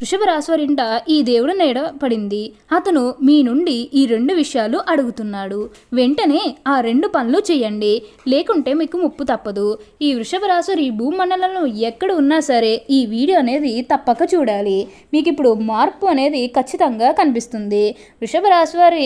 వృషభ రాశివారింట ఈ దేవుడు నీడ పడింది అతను మీ నుండి ఈ రెండు విషయాలు అడుగుతున్నాడు. వెంటనే ఆ రెండు పనులు చేయండి. లేకుంటే మీకు ముప్పు తప్పదు. ఈ వృషభ ఈ భూమండలంలో ఎక్కడ ఉన్నా సరే ఈ వీడియో అనేది తప్పక చూడాలి. మీకు ఇప్పుడు మార్పు అనేది ఖచ్చితంగా కనిపిస్తుంది. వృషభ రాశివారి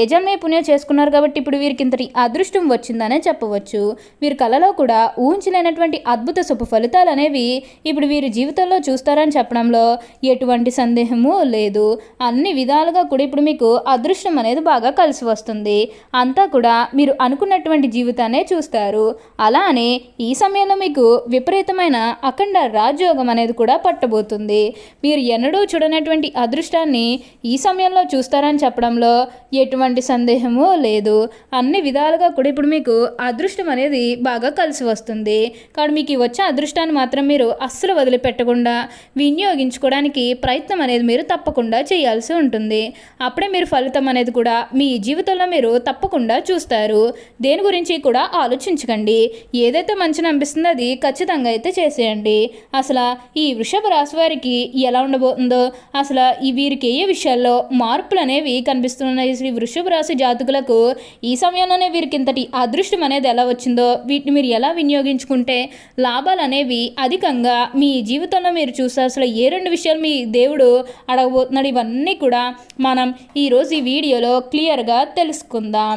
ఏ జన్మే పుణ్యం చేసుకున్నారు కాబట్టి ఇప్పుడు వీరికి ఇంతటి అదృష్టం వచ్చిందనే చెప్పవచ్చు. వీరి కళలో కూడా ఊహించలేనటువంటి అద్భుత శుభ ఫలితాలు అనేవి ఇప్పుడు వీరి జీవితంలో చూస్తారని చెప్పడంలో ఎటువంటి సందేహము లేదు. అన్ని విధాలుగా కూడా ఇప్పుడు మీకు అదృష్టం అనేది బాగా కలిసి వస్తుంది. అంతా కూడా మీరు అనుకున్నటువంటి జీవితాన్నే చూస్తారు. అలానే ఈ సమయంలో మీకు విపరీతమైన అఖండ రాజయోగం అనేది కూడా పట్టబోతుంది. మీరు ఎన్నడూ చూడనటువంటి అదృష్టాన్ని ఈ సమయంలో చూస్తారని చెప్పడంలో ఎటువంటి సందేహము లేదు. అన్ని విధాలుగా కూడా ఇప్పుడు మీకు అదృష్టం అనేది బాగా కలిసి వస్తుంది. కాబట్టి మీకు వచ్చే అదృష్టాన్ని మాత్రం మీరు అస్సలు వదిలిపెట్టకుండా వినియోగించుకోవడానికి ప్రయత్నం అనేది మీరు తప్పకుండా చేయాల్సి ఉంటుంది. అప్పుడే మీరు ఫలితం అనేది కూడా మీ జీవితంలో మీరు తప్పకుండా చూస్తారు. దేని గురించి కూడా ఆలోచించకండి. ఏదైతే మంచిని అనిపిస్తుందో అది ఖచ్చితంగా అయితే చేసేయండి. అసలు ఈ వృషభ రాశి వారికి ఎలా ఉండబోతుందో అసలు ఈ వీరికి ఏ విషయాల్లో మార్పులు అనేవి కనిపిస్తున్నాయి శ్రీ వృషభ రాశి జాతకులకు? ఈ సమయంలోనే వీరికి ఇంతటి అదృష్టం అనేది ఎలా వచ్చిందో వీటిని మీరు ఎలా వినియోగించుకుంటే లాభాలు అనేవి అధికంగా మీ జీవితంలో మీరు చూస్తే అసలు ఏ రెండు విషయాలు మీ దేవుడు అడగబోతున్నాడు. ఇవన్నీ కూడా మనం ఈరోజు ఈ వీడియోలో క్లియర్గా తెలుసుకుందాం.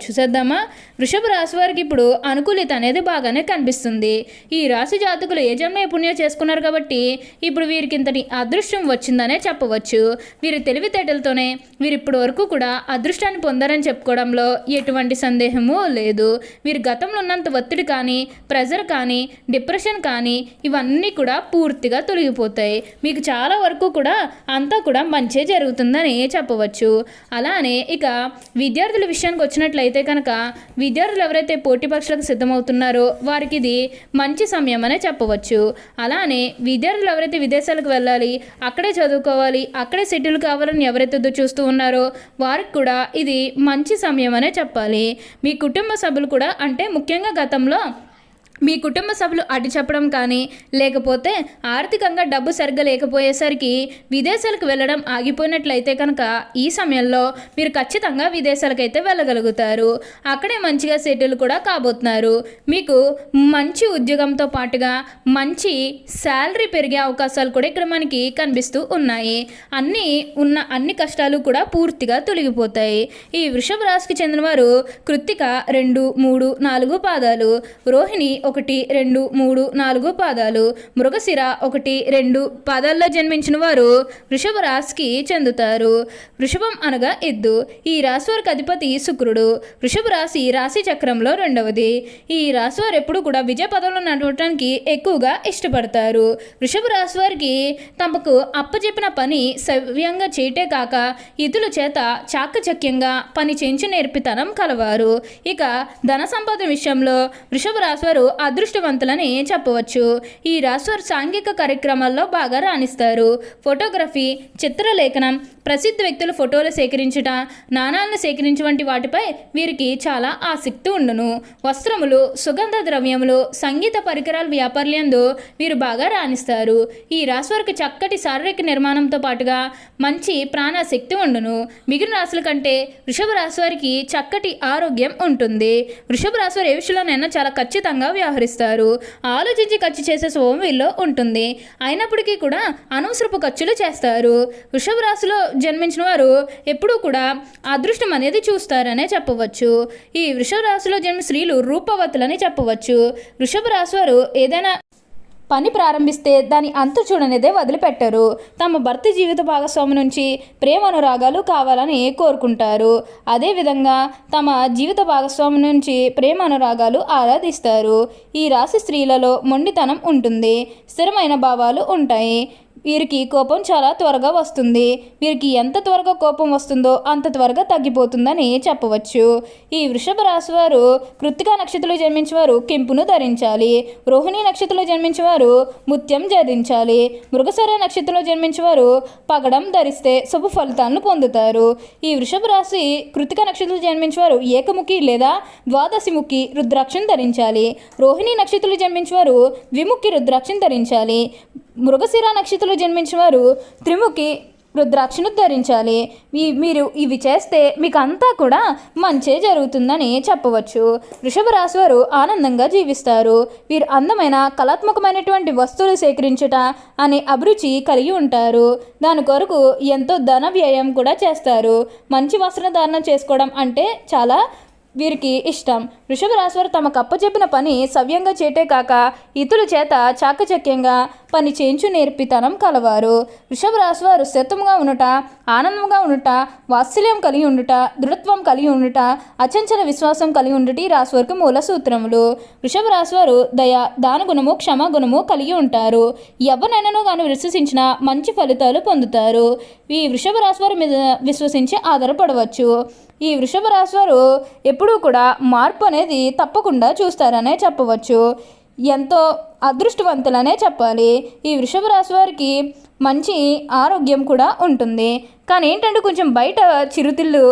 చూసేద్దామా? వృషభ రాశి వారికి ఇప్పుడు అనుకూలిత అనేది బాగానే కనిపిస్తుంది. ఈ రాశి జాతకులు ఏ జన్మ పుణ్యం చేసుకున్నారు కాబట్టి ఇప్పుడు వీరికి ఇంతటి అదృష్టం వచ్చిందనే చెప్పవచ్చు. వీరి తెలివితేటలతోనే వీరు ఇప్పటి వరకు కూడా అదృష్టాన్ని పొందారని చెప్పుకోవడంలో ఎటువంటి సందేహము లేదు. వీరు గతంలో ఉన్నంత ఒత్తిడి కానీ ప్రెజర్ కానీ డిప్రెషన్ కానీ ఇవన్నీ కూడా పూర్తిగా తొలగిపోతాయి. మీకు చాలా వరకు కూడా అంతా కూడా మంచే జరుగుతుందని చెప్పవచ్చు. అలానే ఇక విద్యార్థుల విషయానికి వచ్చినట్లయితే అయితే కనుక విద్యార్థులు ఎవరైతే పోటీ పరీక్షలకు సిద్ధమవుతున్నారో వారికి ఇది మంచి సమయం అనే చెప్పవచ్చు. అలానే విద్యార్థులు ఎవరైతే విదేశాలకు వెళ్ళాలి అక్కడే చదువుకోవాలి అక్కడే సెటిల్ కావాలని ఎవరైతే చూస్తూ ఉన్నారో వారికి కూడా ఇది మంచి సమయం అనే చెప్పాలి. మీ కుటుంబ సభ్యులు కూడా అంటే ముఖ్యంగా గతంలో మీ కుటుంబ సభ్యులు అడ్డు చెప్పడం కానీ లేకపోతే ఆర్థికంగా డబ్బు సరిగ్గా లేకపోయేసరికి విదేశాలకు వెళ్ళడం ఆగిపోయినట్లయితే కనుక ఈ సమయంలో మీరు ఖచ్చితంగా విదేశాలకైతే వెళ్ళగలుగుతారు. అక్కడే మంచిగా సెటిల్ కూడా కాబోతున్నారు. మీకు మంచి ఉద్యోగంతో పాటుగా మంచి శాలరీ పెరిగే అవకాశాలు కూడా ఇక్కడ మనకి కనిపిస్తూ ఉన్నాయి. అన్నీ ఉన్న అన్ని కష్టాలు కూడా పూర్తిగా తొలగిపోతాయి. ఈ వృషభ రాశికి చెందినవారు కృత్తిక రెండు మూడు నాలుగు పాదాలు. రోహిణి ఒకటి రెండు మూడు నాలుగు పాదాలు. మృగశిర ఒకటి రెండు పాదాల్లో జన్మించిన వారు వృషభ రాశికి చెందుతారు. వృషభం అనగా ఎద్దు. ఈ రాశి వారికి అధిపతి శుక్రుడు. వృషభ రాశి రాశి చక్రంలో రెండవది. ఈ రాశి వారు ఎప్పుడు కూడా విజయ పదంలో నడవటానికి ఎక్కువగా ఇష్టపడతారు. వృషభ రాశి వారికి తమకు అప్పచెప్పిన పని సవ్యంగా చేయటే కాక ఇతరుల చేత చాకచక్యంగా పని చేయించి నేర్పితనం కలవారు. ఇక ధన సంపాదన విషయంలో వృషభ రాశి వారు అదృష్టవంతులని చెప్పవచ్చు. ఈ రాశివారు సాంఘిక కార్యక్రమాల్లో బాగా రాణిస్తారు. ఫోటోగ్రఫీ చిత్రలేఖనం ప్రసిద్ధ వ్యక్తుల ఫోటోలు సేకరించుట నాణాలను సేకరించు వంటి వాటిపై వీరికి చాలా ఆసక్తి ఉండును. వస్త్రములు సుగంధ ద్రవ్యములు సంగీత పరికరాల వ్యాపారులందు వీరు బాగా రాణిస్తారు. ఈ రాశివారికి చక్కటి శారీరక నిర్మాణంతో పాటుగా మంచి ప్రాణశక్తి ఉండును. మిగిలిన రాశుల కంటే వృషభ రాశి వారికి చక్కటి ఆరోగ్యం ఉంటుంది. వృషభ రాశి వారు ఏ విషయంలోనైనా చాలా ఖచ్చితంగా వ్యవహరిస్తారు. ఆలోచించి ఖర్చు చేసే స్వభావం వీళ్ళలో ఉంటుంది. అయినప్పటికీ కూడా అనవసరపు ఖర్చులు చేస్తారు. వృషభ రాశిలో జన్మించిన వారు ఎప్పుడూ కూడా అదృష్టం అనేది చూస్తారనే చెప్పవచ్చు. ఈ వృషభ రాశిలో జన్మ స్త్రీలు రూపవతులని చెప్పవచ్చు. వృషభ రాశి వారు ఏదైనా పని ప్రారంభిస్తే దాని అంతు చూడనిదే వదిలిపెట్టరు. తమ భర్త జీవిత భాగస్వామి నుంచి ప్రేమ అనురాగాలు కావాలని కోరుకుంటారు. అదేవిధంగా తమ జీవిత భాగస్వామి నుంచి ప్రేమ అనురాగాలు ఆరాధిస్తారు. ఈ రాశి స్త్రీలలో మొండితనం ఉంటుంది. స్థిరమైన భావాలు ఉంటాయి. వీరికి కోపం చాలా త్వరగా వస్తుంది. వీరికి ఎంత త్వరగా కోపం వస్తుందో అంత త్వరగా తగ్గిపోతుందని చెప్పవచ్చు. ఈ వృషభ రాశి వారు కృత్తికా నక్షత్రంలో జన్మించేవారు కెంపును ధరించాలి. రోహిణి నక్షత్రంలో జన్మించేవారు ముత్యం ధరించాలి మృగసర నక్షత్రంలో జన్మించేవారు పగడం ధరిస్తే శుభ ఫలితాలను పొందుతారు. ఈ వృషభ రాశి కృతిక నక్షత్రంలో జన్మించేవారు ఏకముఖి లేదా ద్వాదశిముఖి రుద్రాక్షను ధరించాలి. రోహిణి నక్షత్రంలో జన్మించేవారు ద్విముఖి రుద్రాక్షను ధరించాలి. మృగశిర నక్షత్రంలో జన్మించిన వారు త్రిముఖి రుద్రాక్షను ధరించాలి. మీ మీరు ఇవి చేస్తే మీకు అంతా కూడా మంచే జరుగుతుందని చెప్పవచ్చు. వృషభ రాశి వారు ఆనందంగా జీవిస్తారు. వీరు అందమైన కళాత్మకమైనటువంటి వస్తువులు సేకరించుట అనే అభిరుచి కలిగి ఉంటారు. దాని కొరకు ఎంతో ధన వ్యయం కూడా చేస్తారు. మంచి వస్త్రధారణ చేసుకోవడం అంటే చాలా వీరికి ఇష్టం. వృషభ రాశి వారు తమకు అప్పచెప్పిన పని సవ్యంగా చేటే కాక ఇతరుల చేత చాకచక్యంగా పని చేయించు నేర్పితనం కలవారు. వృషభ వారు శతముగా ఉండుట ఆనందంగా ఉండుట వాత్సల్యం కలిగి ఉండుట దృఢత్వం కలిగి ఉండుట అచంచల విశ్వాసం కలిగి ఉండుట ఈ రాశి మూల సూత్రములు. వృషభ వారు దయ దాన గుణము క్షమ గుణము కలిగి ఉంటారు. ఎవరినైనానో గాను విశ్వసించిన మంచి ఫలితాలు పొందుతారు. ఈ వృషభ రాశి మీద విశ్వసించి ఆధారపడవచ్చు. ఈ వృషభ రాశి వారు ఎప్పుడూ కూడా మార్పు అనేది తప్పకుండా చూస్తారనే చెప్పవచ్చు. ఎంతో అదృష్టవంతులనే చెప్పాలి. ఈ వృషభ రాశి వారికి మంచి ఆరోగ్యం కూడా ఉంటుంది. కానీ ఏంటంటే కొంచెం బయట చిరుతిళ్ళు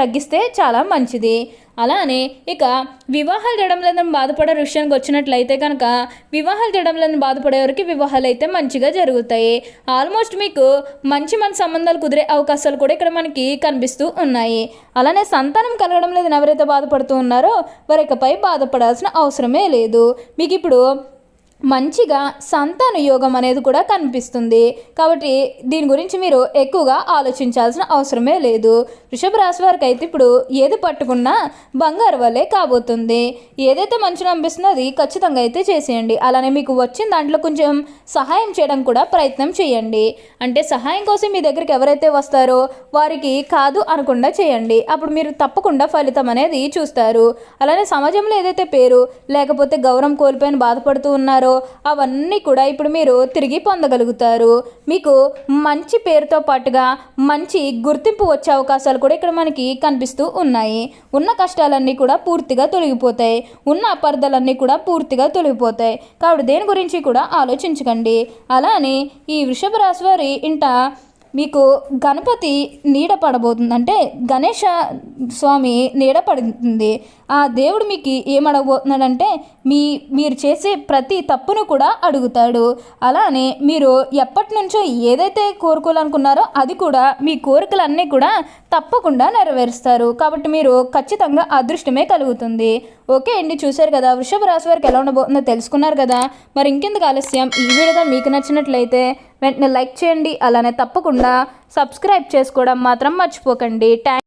తగ్గిస్తే చాలా మంచిది. అలానే ఇక వివాహాలు జడంలను లేదని బాధపడే విషయానికి వచ్చినట్లయితే కనుక వివాహాలు జడంలను లేదని బాధపడేవారికి వివాహాలు అయితే మంచిగా జరుగుతాయి. ఆల్మోస్ట్ మీకు మంచి మంచి సంబంధాలు కుదిరే అవకాశాలు కూడా ఇక్కడ మనకి కనిపిస్తూ ఉన్నాయి. అలానే సంతానం కలగడం లేదని ఎవరైతే బాధపడుతూ ఉన్నారో వారి ఇకపై బాధపడాల్సిన అవసరమే లేదు. మీకు ఇప్పుడు మంచిగా సంతాన యోగం అనేది కూడా కనిపిస్తుంది. కాబట్టి దీని గురించి మీరు ఎక్కువగా ఆలోచించాల్సిన అవసరమే లేదు. వృషభ రాశి వారికి అయితే ఇప్పుడు ఏది పట్టుకున్నా బంగారు వల్లే కాబోతుంది. ఏదైతే మంచిగా అనిపిస్తుందో అది ఖచ్చితంగా అయితే చేసేయండి. అలానే మీకు వచ్చిన దాంట్లో కొంచెం సహాయం చేయడం కూడా ప్రయత్నం చేయండి. అంటే సహాయం కోసం మీ దగ్గరికి ఎవరైతే వస్తారో వారికి కాదు అనకుండా చేయండి. అప్పుడు మీరు తప్పకుండా ఫలితం అనేది చూస్తారు. అలానే సమాజంలో ఏదైతే పేరు లేకపోతే గౌరవం కోల్పోయిన బాధపడుతూ ఉన్నారో అవన్నీ కూడా ఇప్పుడు మీరు తిరిగి పొందగలుగుతారు. మీకు మంచి పేరుతో పాటుగా మంచి గుర్తింపు వచ్చే అవకాశాలు కూడా ఇక్కడ మనకి కనిపిస్తూ ఉన్నాయి. ఉన్న కష్టాలన్నీ కూడా పూర్తిగా తొలగిపోతాయి. ఉన్న అపార్థాలన్నీ కూడా పూర్తిగా తొలగిపోతాయి. కాబట్టి దేని గురించి కూడా ఆలోచించకండి. అలానే ఈ వృషభ రాశి వారి ఇంట మీకు గణపతి నీడ పడబోతుంది. అంటే గణేష స్వామి నీడ పడుతుంది ఆ దేవుడు మీకు ఏమడబోతున్నాడంటే మీ మీరు చేసే ప్రతి తప్పును కూడా అడుగుతాడు. అలానే మీరు ఎప్పటి నుంచో ఏదైతే కోరుకోవాలనుకున్నారో అది కూడా మీ కోరికలన్నీ కూడా తప్పకుండా నెరవేరుస్తారు. కాబట్టి మీరు ఖచ్చితంగా అదృష్టమే కలుగుతుంది. ఓకే అండి చూశారు కదా వృషభ రాశి వారికి ఎలా ఉండబోతుందో తెలుసుకున్నారు కదా. మరి ఇంకెందుకు ఆలస్యం? ఈ వీడియో మీకు నచ్చినట్లయితే వెంటనే లైక్ చేయండి. అలానే తప్పకుండా సబ్స్క్రైబ్ చేసుకోవడం మాత్రం మర్చిపోకండి. థ్యాంక్